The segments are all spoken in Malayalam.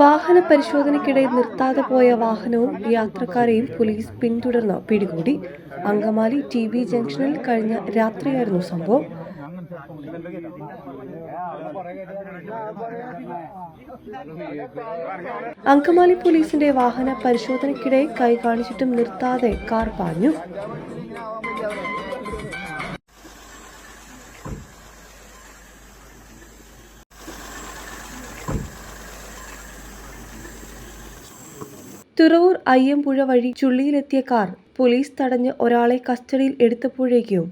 വാഹന പരിശോധനയ്ക്കിടെ നിർത്താതെ പോയ വാഹനവും യാത്രക്കാരെയും പോലീസ് പിന്തുടർന്ന് പിടികൂടി. അങ്കമാലി ടി ബി ജംഗ്ഷനിൽ കഴിഞ്ഞ രാത്രിയായിരുന്നു സംഭവം. അങ്കമാലി പോലീസിന്റെ വാഹന പരിശോധനയ്ക്കിടെ കൈ കാണിച്ചിട്ടും നിർത്താതെ കാർ പാഞ്ഞു. തുറവൂർ അയ്യമ്പുഴ വഴി ചുള്ളിയിലെത്തിയ കാർ പോലീസ് തടഞ്ഞ് ഒരാളെ കസ്റ്റഡിയിൽ എടുത്തപ്പോഴേക്കും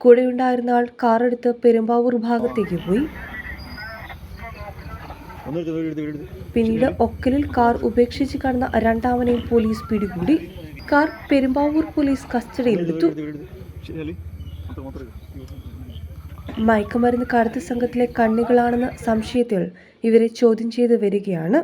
കൂടെയുണ്ടായിരുന്ന ആൾ കാറെടുത്ത് പെരുമ്പാവൂർ ഭാഗത്തേക്ക് പോയി. പിന്നീട് ഒക്കലിൽ കാർ ഉപേക്ഷിച്ച് കടന്ന രണ്ടാമനെയും പോലീസ് പിടികൂടി. കാർ പെരുമ്പാവൂർ പോലീസ് കസ്റ്റഡിയിൽ കസ്റ്റഡിയിലെടുത്തു മയക്കുമരുന്ന് കടത്ത് സംഘത്തിലെ കണ്ണികളാണെന്ന സംശയത്തിൽ ഇവരെ ചോദ്യം ചെയ്ത് വരികയാണ്.